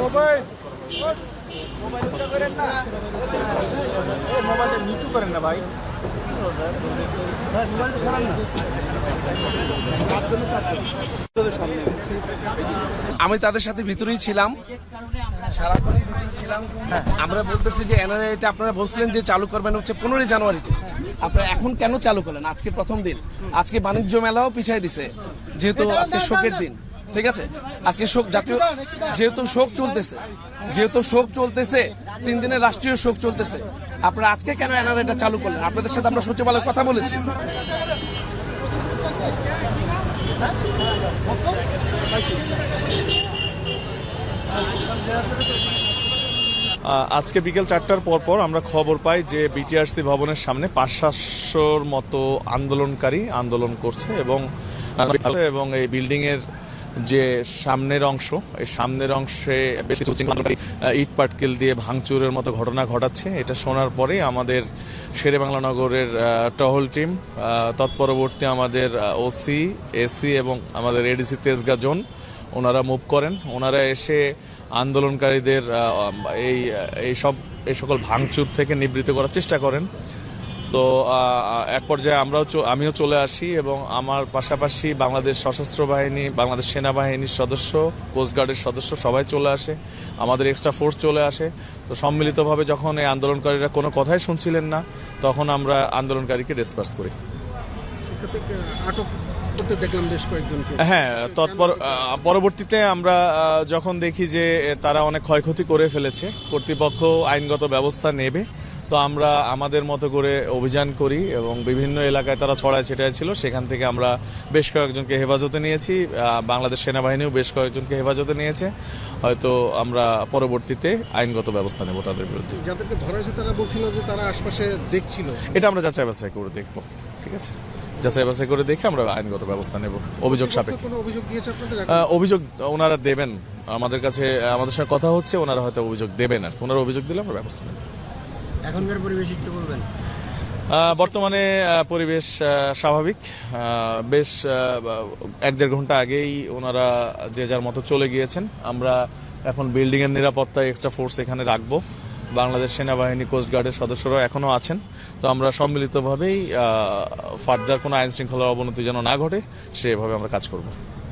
Mobile. মোবাইলটা করেন করেন না ভাই। আমি তাদের সাথে ভিতরেই ছিলাম। আমরা বলতেছি যে এনআরআই এটা আপনারা বলছিলেন যে চালু করবেন হচ্ছে পনেরোই জানুয়ারিতে। আপনারা এখন কেন চালু করলেন? আজকে প্রথম দিন। আজকে বাণিজ্য মেলাও পিছাই দিছে। যেহেতু আজকে শোকের দিন। ঠিক আছে? আজকে শোক জাতীয় যেহেতু শোক চলতেছে। যেহেতু শোক চলতেছে তিন দিনের রাষ্ট্রীয় শোক চলতেছে। আপনারা আজকে কেন এনআরআইটা চালু করলেন? আপনাদের সাথে আমরা সচিবালয়ের কথা বলেছি। আহ, আজকে বিকেল চারটার পর পর আমরা খবর পাই যে বিটিআরসি ভবনের সামনে পাঁচ সাতশোর মতো আন্দোলনকারী আন্দোলন করছে এবং এবং এই বিল্ডিং এর যে সামনের অংশ, এই সামনের অংশে বেশ কিছু ইট পাটকেল দিয়ে ভাঙচুরের মতো ঘটনা ঘটাচ্ছে। এটা শোনার পরে আমাদের শেরে বাংলা নগরের টহল টিম তৎপরবর্তী আমাদের ওসি, এসি এবং আমাদের এডিসি তেজগা জোন ওনারা মুভ করেন। ওনারা এসে আন্দোলনকারীদের এই এই সব, এই সকল ভাঙচুর থেকে নিবৃত্ত করার চেষ্টা করেন। তো এক পর্যায়ে আমরাও আমিও চলে আসি এবং আমার পাশাপাশি বাংলাদেশ সশস্ত্র বাহিনী, বাংলাদেশ সেনাবাহিনীর সদস্য কোস্টগার্ডের সদস্য সবাই চলে আসে। আমাদের এক্সট্রা ফোর্স চলে আসে। তো সম্মিলিতভাবে যখন এই আন্দোলনকারীরা কোনো কথাই শুনছিলেন না, তখন আমরা আন্দোলনকারীকে ডিসপার্স করি। আটক করতে দেখলাম বেশ কয়েকজনকে। হ্যাঁ তৎপর পরবর্তীতে আমরা যখন দেখি যে তারা অনেক ক্ষয়ক্ষতি করে ফেলেছে কর্তৃপক্ষ আইনগত ব্যবস্থা নেবে তো আমরা আমাদের মতো করে অভিযান করি এবং বিভিন্ন এলাকায় তারা ছড়ায় ছিটায় ছিল সেখান থেকে আমরা বেশ কয়েকজনকে হেফাজতে নিয়েছি বাংলাদেশ সেনাবাহিনীও বেশ কয়েকজনকে হেফাজতে নিয়েছে হয়তো আমরা পরবর্তীতে আইনগত ব্যবস্থা নেব তাদের বিরুদ্ধে। যাদেরকে ধরা হয়েছে তারা বলছিল যে তারা আশপাশে দেখছিল। এটা আমরা যাচাই বাছাই করে দেখব ঠিক আছে? যাচাই বাছাই করে দেখে আমরা আইনগত ব্যবস্থা নেব। অভিযোগ সাপেক্ষে। অভিযোগ ওনারা দেবেন। আমাদের কাছে আমাদের সঙ্গে কথা হচ্ছে ওনারা হয়তো অভিযোগ দেবেন আর ওনারা অভিযোগ দিলে আমরা ব্যবস্থা নেব। এখনকার পরিবেশ একটু বলবেন। বর্তমানে পরিবেশ স্বাভাবিক। বেশ এক দেড় ঘণ্টা আগেই ওনারা যে যার মতো চলে গিয়েছেন। আমরা এখন বিল্ডিং এর নিরাপত্তায় এক্সট্রা ফোর্স এখানে রাখব। বাংলাদেশ সেনাবাহিনী কোস্টগার্ডের সদস্যরা এখনও আছেন। তো আমরা সম্মিলিতভাবেই ফার্দার কোনো আইন শৃঙ্খলার অবনতি যেন না ঘটে, সেভাবে আমরা কাজ করব।